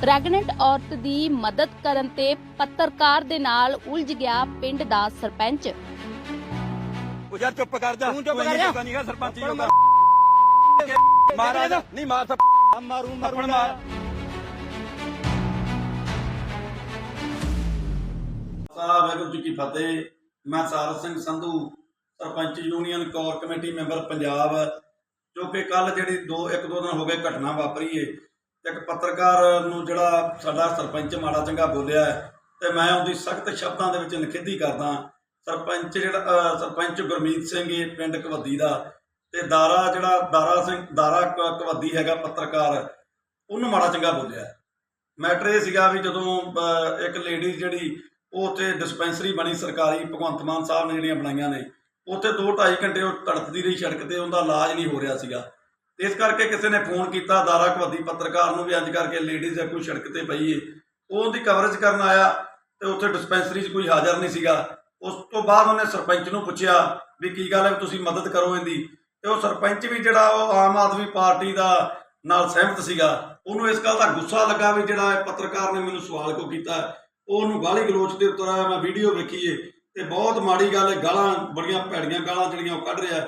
Pregnant ਔਰਤ ਦੀ ਮਦਦ ਕਰਨ ਤੇ ਪੱਤਰਕਾਰ ਦੇ ਨਾਲ ਉਲਝ ਗਿਆ ਪਿੰਡ ਦਾ ਸਰਪੰਚ। ਉਹ ਯਾਰ ਚੁੱਪ ਕਰ ਜਾ। ਤੂੰ ਚੁੱਪ ਕੋਈ ਕਰ ਨਹੀਂ ਜਾ। ਜੋਗਾ ਨਹੀਂਗਾ ਸਰਪੰਚ ਥੱਪੜ ਜੋਗਾ ਮਾਰਾ। ਨਹੀਂ ਮਾਰ ਥੱਪ- ਆ ਮਾਰੂ। ਥੱਪੜ ਮਾਰ। ਸਾਹਿਬ ਵਾਹਿਗੁਰੂ ਜੀ ਕੀ ਫਤਿਹ। ਮੈਂ ਸਾਰ Singh Sandhu sarpanch union core committee member Punjab ਜੋ ਕਿ ਕੱਲ ਜਿਹੜੀ ਦੋ ਇੱਕ ਦੋ ਦਿਨ ਹੋ ਗਏ ਘਟਨਾ ਵਾਪਰੀ ਏ। ਇੱਕ ਪੱਤਰਕਾਰ ਨੂੰ ਜਿਹੜਾ ਸਾਡਾ ਸਰਪੰਚ ਮਾੜਾ ਚੰਗਾ ਬੋਲਿਆ ਹੈ, ਤੇ ਮੈਂ ਉਹਦੀ ਸਖਤ ਸ਼ਬਦਾਂ ਦੇ ਵਿੱਚ ਨਿਖੇਧੀ ਕਰਦਾ ਸਰਪੰਚ ਜਿਹੜਾ ਸਰਪੰਚ ਗੁਰਮੀਤ ਸਿੰਘ ਇਹ ਪਿੰਡ ਕਵੱਦੀ ਦਾ, ਤੇ ਦਾਰਾ ਜਿਹੜਾ, ਦਾਰਾ ਸਿੰਘ, ਦਾਰਾ ਕ- ਕਵੱਦੀ ਹੈਗਾ ਪੱਤਰਕਾਰ, ਉਹਨੂੰ ਮਾੜਾ ਚੰਗਾ ਬੋਲਿਆ ਮੈਟਰ ਇਹ ਸੀਗਾ ਵੀ ਜਦੋਂ ਇੱਕ ਲੇਡੀ ਜਿਹੜੀ, ਉਹ ਉੱਥੇ ਡਿਸਪੈਂਸਰੀ ਬਣੀ ਸਰਕਾਰੀ, ਭਗਵੰਤ ਮਾਨ ਸਾਹਿਬ ਨੇ ਜਿਹੜੀਆਂ ਬਣਾਈਆਂ ਨੇ, ਉੱਥੇ 2.5 ਘੰਟੇ ਉਹ ਤੜਫਦੀ ਰਹੀ ਸੜਕ ਤੇ, ਉਹਦਾ ਇਲਾਜ ਨਹੀਂ ਹੋ ਰਿਹਾ ਸੀਗਾ। ਇਸ ਕਰਕੇ ਕਿਸੇ ਨੇ ਫੋਨ ਕੀਤਾ, ਦਾਰਾ ਕਵੱਦੀ ਪੱਤਰਕਾਰ ਨੂੰ ਵੀ ਅੱਜ ਕਰਕੇ ਲੇਡੀਜ਼ ਹੈ ਕੋਈ ਸੜਕ ਤੇ ਪਈ ਏ। ਉਹਦੀ ਕਵਰੇਜ ਕਰਨ ਆਇਆ ਤੇ ਉੱਥੇ ਡਿਸਪੈਂਸਰੀ 'ਚ ਕੋਈ ਹਾਜ਼ਰ ਨਹੀਂ ਸੀਗਾ। ਉਸ ਤੋਂ ਬਾਅਦ ਉਹਨੇ ਸਰਪੰਚ ਨੂੰ ਪੁੱਛਿਆ ਵੀ ਕੀ ਗੱਲ ਹੈ, ਤੁਸੀਂ ਮਦਦ ਕਰੋ ਇਹਦੀ। ਤੇ ਉਹ ਸਰਪੰਚ ਵੀ ਜਿਹੜਾ ਉਹ ਆਮ ਆਦਮੀ ਪਾਰਟੀ ਦਾ ਨਾਲ ਸਹਿਮਤ ਸੀਗਾ। ਉਹਨੂੰ ਇਸ ਗੱਲ ਦਾ ਗੁੱਸਾ ਲੱਗਾ ਵੀ ਜਿਹੜਾ ਪੱਤਰਕਾਰ ਨੇ ਮੈਨੂੰ ਸਵਾਲ ਕਿਉਂ ਕੀਤਾ। ਉਹਨੂੰ ਗਾਲੀ ਗਲੋਚ ਤੇ ਉਤਰ ਆਇਆ, ਮੈਂ ਵੀਡੀਓ ਵੇਖੀ ਏ ਤੇ ਬਹੁਤ ਮਾੜੀ ਗੱਲ ਹੈ ਗਾਲਾਂ, ਬੜੀਆਂ ਭੈੜੀਆਂ ਗਾਲਾਂ ਜਿਹੜੀਆਂ ਉਹ ਕੱਢ ਰਿਹਾ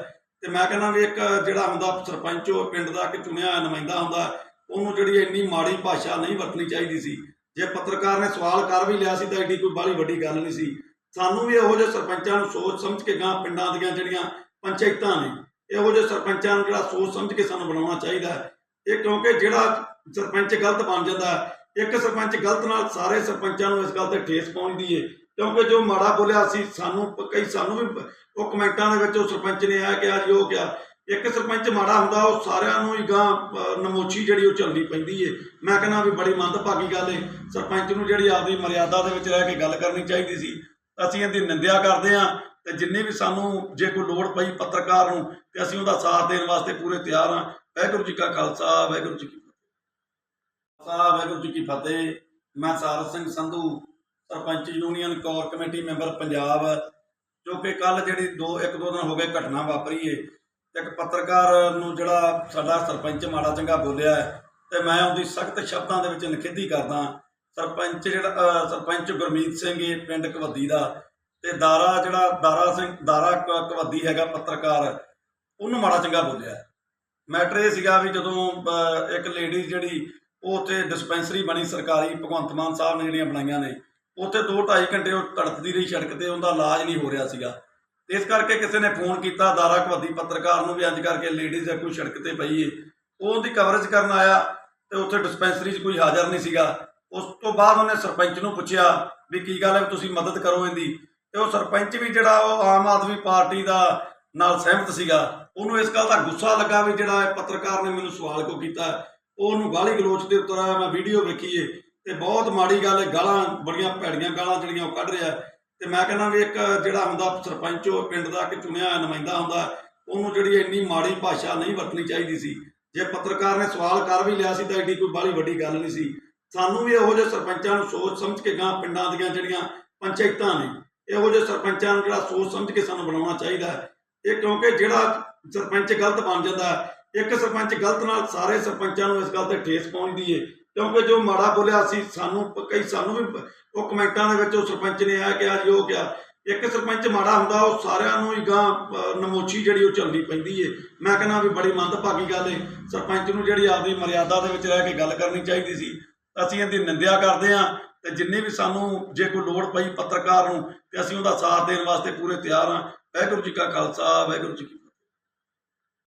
ਤੇ ਮੈਂ ਕਹਿੰਦਾ ਵੀ ਇੱਕ ਜਿਹੜਾ ਹੁੰਦਾ ਸਰਪੰਚ ਉਹ ਪਿੰਡ ਦਾ ਕਿ ਚੁਣਿਆ ਹੋਇਆ ਨੁਮਾਇੰਦਾ ਹੁੰਦਾ, ਉਹਨੂੰ ਜਿਹੜੀ ਇੰਨੀ ਮਾੜੀ ਭਾਸ਼ਾ ਨਹੀਂ ਵਰਤਣੀ ਚਾਹੀਦੀ ਸੀ। ਜੇ ਪੱਤਰਕਾਰ ਨੇ ਸਵਾਲ ਕਰ ਵੀ ਲਿਆ ਸੀ ਤਾਂ ਐਡੀ ਕੋਈ ਬਾਹਲੀ ਵੱਡੀ ਗੱਲ ਨਹੀਂ ਸੀ। ਸਾਨੂੰ ਵੀ ਇਹੋ ਜਿਹੇ ਸਰਪੰਚਾਂ ਨੂੰ ਸੋਚ ਸਮਝ ਕੇ ਗਾਂ ਪਿੰਡਾਂ ਦੀਆਂ ਜਿਹੜੀਆਂ ਪੰਚਾਇਤਾਂ ਨੇ, ਇਹੋ ਜਿਹੇ ਸਰਪੰਚਾਂ ਨੂੰ ਜਿਹੜਾ ਸੋਚ ਸਮਝ ਕੇ ਸਾਨੂੰ ਬਣਾਉਣਾ ਚਾਹੀਦਾ ਹੈ। ਇਹ ਕਿਉਂਕਿ ਜਿਹੜਾ ਸਰਪੰਚ ਗਲਤ ਬਣ ਜਾਂਦਾ ਇੱਕ ਸਰਪੰਚ ਗਲਤ ਨਾਲ ਸਾਰੇ ਸਰਪੰਚਾਂ ਨੂੰ ਇਸ ਗੱਲ ਤੇ ਠੇਸ ਪਹੁੰਚਦੀ ਏ। ਕਿਉਂਕਿ ਜੋ ਮਾੜਾ ਬੋਲਿਆ ਸੀ, ਸਾਨੂੰ ਕਈ ਸਾਨੂੰ ਵੀ ਉਹ ਕਮੈਂਟਾਂ ਦੇ ਵਿੱਚ ਉਹ ਸਰਪੰਚ ਨੇ ਆ ਕਿਹਾ ਜੀ, ਉਹ ਕਿਹਾ, ਇੱਕ ਸਰਪੰਚ ਮਾੜਾ ਹੁੰਦਾ, ਉਹ ਸਾਰਿਆਂ ਨੂੰ ਹੀ ਗਾਂ ਨਮੋਚੀ ਜਿਹੜੀ ਉਹ ਚੱਲਣੀ ਪੈਂਦੀ ਏ। ਮੈਂ ਕਹਿੰਦਾ ਵੀ ਬੜੀ ਮੰਦਭਾਗੀ ਗੱਲ ਏ। ਸਰਪੰਚ ਨੂੰ ਜਿਹੜੀ ਆਪਦੀ ਮਰਿਆਦਾ ਦੇ ਵਿੱਚ ਰਹਿ ਕੇ ਗੱਲ ਕਰਨੀ ਚਾਹੀਦੀ ਸੀ। ਅਸੀਂ ਇਹਦੀ ਨਿੰਦਿਆ ਕਰਦੇ ਹਾਂ ਤੇ ਜਿੰਨੇ ਵੀ ਸਾਨੂੰ ਜੇ ਕੋਈ ਲੋੜ ਪਈ ਪੱਤਰਕਾਰ ਨੂੰ ਤੇ ਅਸੀਂ ਉਹਦਾ ਸਾਥ ਦੇਣ ਵਾਸਤੇ ਪੂਰੇ ਤਿਆਰ ਹਾਂ ਵਾਹਿਗੁਰੂ ਜੀ ਕਾ ਖਾਲਸਾ, ਵਾਹਿਗੁਰੂ ਜੀ ਕੀ ਫਤਿਹ। ਖਾਲਸਾ ਵਾਹਿਗੁਰੂ ਜੀ ਕੀ ਫਤਿਹ। ਮੈਂ ਸਾਰ Singh Sandhu sarpanch union core committee member Punjab, ਜੋ ਕਿ ਕੱਲ ਜਿਹੜੀ ਦੋ, ਇੱਕ ਦੋ ਦਿਨ ਹੋ ਗਏ ਘਟਨਾ ਵਾਪਰੀ ਏ ਇੱਕ ਪੱਤਰਕਾਰ ਨੂੰ ਜਿਹੜਾ ਸਾਡਾ ਸਰਪੰਚ ਮਾੜਾ ਚੰਗਾ ਬੋਲਿਆ ਹੈ, ਤੇ ਮੈਂ ਉਹਦੀ ਸਖਤ ਸ਼ਬਦਾਂ ਦੇ ਵਿੱਚ ਨਿਖੇਧੀ ਕਰਦਾ ਸਰਪੰਚ ਜਿਹੜਾ ਸਰਪੰਚ ਗੁਰਮੀਤ ਸਿੰਘ ਏ ਪਿੰਡ ਕਵੱਦੀ ਦਾ, ਤੇ ਦਾਰਾ ਜਿਹੜਾ, ਦਾਰਾ ਸਿੰਘ, ਦਾਰਾ ਕ- ਕਵੱਦੀ ਹੈਗਾ ਪੱਤਰਕਾਰ, ਉਹਨੂੰ ਮਾੜਾ ਚੰਗਾ ਬੋਲਿਆ ਮੈਟਰ ਇਹ ਸੀਗਾ ਵੀ ਜਦੋਂ ਇੱਕ ਲੇਡੀ ਜਿਹੜੀ, ਉਹ ਉੱਥੇ ਡਿਸਪੈਂਸਰੀ ਬਣੀ ਸਰਕਾਰੀ, ਭਗਵੰਤ ਮਾਨ ਸਾਹਿਬ ਨੇ ਜਿਹੜੀਆਂ ਬਣਾਈਆਂ ਨੇ ਉੱਥੇ 2.5 ਘੰਟੇ ਉਹ ਤੜਫਦੀ ਰਹੀ ਸੜਕ ਤੇ, ਉਹਦਾ ਇਲਾਜ ਨਹੀਂ ਹੋ ਰਿਹਾ ਸੀਗਾ। ਇਸ ਕਰਕੇ ਕਿਸੇ ਨੇ ਫੋਨ ਕੀਤਾ, ਦਾਰਾ ਕਵੱਦੀ ਪੱਤਰਕਾਰ ਨੂੰ ਵੀ ਅੱਜ ਕਰਕੇ ਲੇਡੀਜ਼ ਹੈ ਕੋਈ ਸੜਕ ਤੇ ਪਈ ਏ। ਉਹਦੀ ਕਵਰੇਜ ਕਰਨ ਆਇਆ ਤੇ ਉੱਥੇ ਡਿਸਪੈਂਸਰੀ 'ਚ ਕੋਈ ਹਾਜ਼ਰ ਨਹੀਂ ਸੀਗਾ। ਉਸ ਤੋਂ ਬਾਅਦ ਉਹਨੇ ਸਰਪੰਚ ਨੂੰ ਪੁੱਛਿਆ ਵੀ ਕੀ ਗੱਲ ਹੈ, ਵੀ ਤੁਸੀਂ ਮਦਦ ਕਰੋ ਇਹਦੀ। ਤੇ ਉਹ ਸਰਪੰਚ ਵੀ ਜਿਹੜਾ ਉਹ ਆਮ ਆਦਮੀ ਪਾਰਟੀ ਦਾ ਨਾਲ ਸਹਿਮਤ ਸੀਗਾ। ਉਹਨੂੰ ਇਸ ਗੱਲ ਦਾ ਗੁੱਸਾ ਲੱਗਾ ਵੀ ਜਿਹੜਾ ਪੱਤਰਕਾਰ ਨੇ ਮੈਨੂੰ ਸਵਾਲ ਕਿਉਂ ਕੀਤਾ। ਉਹਨੂੰ ਗਾਲੀ ਗਲੋਚ ਦੇ ਉਤਰ ਆਇਆ, ਮੈਂ ਵੀਡੀਓ ਵੇਖੀ ਏ। ਤੇ ਬਹੁਤ ਮਾੜੀ ਗੱਲ ਹੈ ਗਾਲਾਂ ਬੜੀਆਂ ਭੈੜੀਆਂ ਗਾਲਾਂ ਜਿਹੜੀਆਂ ਉਹ ਕੱਢ ਰਿਹਾ ਤੇ ਮੈਂ ਕਹਿੰਦਾ ਵੀ ਇੱਕ ਜਿਹੜਾ ਹੁੰਦਾ ਸਰਪੰਚ ਉਹ ਪਿੰਡ ਦਾ ਕਿ ਚੁਣਿਆ ਹੋਇਆ ਨੁਮਾਇੰਦਾ ਹੁੰਦਾ ਉਹਨੂੰ ਜਿਹੜੀ ਇੰਨੀ ਮਾੜੀ ਭਾਸ਼ਾ ਨਹੀਂ ਵਰਤਣੀ ਚਾਹੀਦੀ ਸੀ। ਜੇ ਪੱਤਰਕਾਰ ਨੇ ਸਵਾਲ ਕਰ ਵੀ ਲਿਆ ਸੀ ਤਾਂ ਐਡੀ ਕੋਈ ਬਾਹਲੀ ਵੱਡੀ ਗੱਲ ਨਹੀਂ ਸੀ। ਸਾਨੂੰ ਵੀ ਇਹੋ ਜਿਹੇ ਸਰਪੰਚਾਂ ਨੂੰ ਸੋਚ ਸਮਝ ਕੇ ਗਾਂ ਪਿੰਡਾਂ ਦੀਆਂ ਜਿਹੜੀਆਂ ਪੰਚਾਇਤਾਂ ਨੇ ਇਹੋ ਜਿਹੇ ਸਰਪੰਚਾਂ ਨੂੰ ਜਿਹੜਾ ਸੋਚ ਸਮਝ ਕੇ ਸਾਨੂੰ ਬਣਾਉਣਾ ਚਾਹੀਦਾ ਹੈ। ਇਹ ਕਿਉਂਕਿ ਜਿਹੜਾ ਸਰਪੰਚ ਗਲਤ ਬਣ ਜਾਂਦਾ ਹੈ, ਇੱਕ ਸਰਪੰਚ ਗਲਤ ਨਾਲ ਸਾਰੇ ਸਰਪੰਚਾਂ ਨੂੰ ਇਸ ਗੱਲ ਤੇ ਠੇਸ ਪਹੁੰਚਦੀ ਏ। ਕਿਉਂਕਿ ਜੋ ਮਾੜਾ ਬੋਲਿਆ ਸੀ, ਸਾਨੂੰ ਕਈ ਸਾਨੂੰ ਵੀ ਉਹ ਕਮੈਂਟਾਂ ਦੇ ਵਿੱਚ ਉਹ ਸਰਪੰਚ ਨੇ ਆ ਕਿਹਾ ਜੀ, ਉਹ ਕਿਹਾ, ਇੱਕ ਸਰਪੰਚ ਮਾੜਾ ਹੁੰਦਾ, ਉਹ ਸਾਰਿਆਂ ਨੂੰ ਹੀ ਗਾਂ ਨਮੋਚੀ ਜਿਹੜੀ ਉਹ ਚੱਲਣੀ ਪੈਂਦੀ ਏ। ਮੈਂ ਕਹਿੰਦਾ ਵੀ ਬੜੀ ਮੰਦਭਾਗੀ ਗੱਲ ਏ। ਸਰਪੰਚ ਨੂੰ ਜਿਹੜੀ ਆਪਦੀ ਮਰਿਆਦਾ ਦੇ ਵਿੱਚ ਰਹਿ ਕੇ ਗੱਲ ਕਰਨੀ ਚਾਹੀਦੀ ਸੀ, ਅਸੀਂ ਇਹਦੀ ਨਿੰਦਿਆ ਕਰਦੇ ਹਾਂ ਤੇ ਜਿੰਨੇ ਵੀ ਸਾਨੂੰ ਜੇ ਕੋਈ ਲੋੜ ਪਈ ਪੱਤਰਕਾਰ ਨੂੰ, ਤੇ ਅਸੀਂ ਉਹਦਾ ਸਾਥ ਦੇਣ ਵਾਸਤੇ ਪੂਰੇ ਤਿਆਰ ਹਾਂ ਵਾਹਿਗੁਰੂ ਜੀ ਕਾ ਖਾਲਸਾ, ਵਾਹਿਗੁਰੂ ਜੀ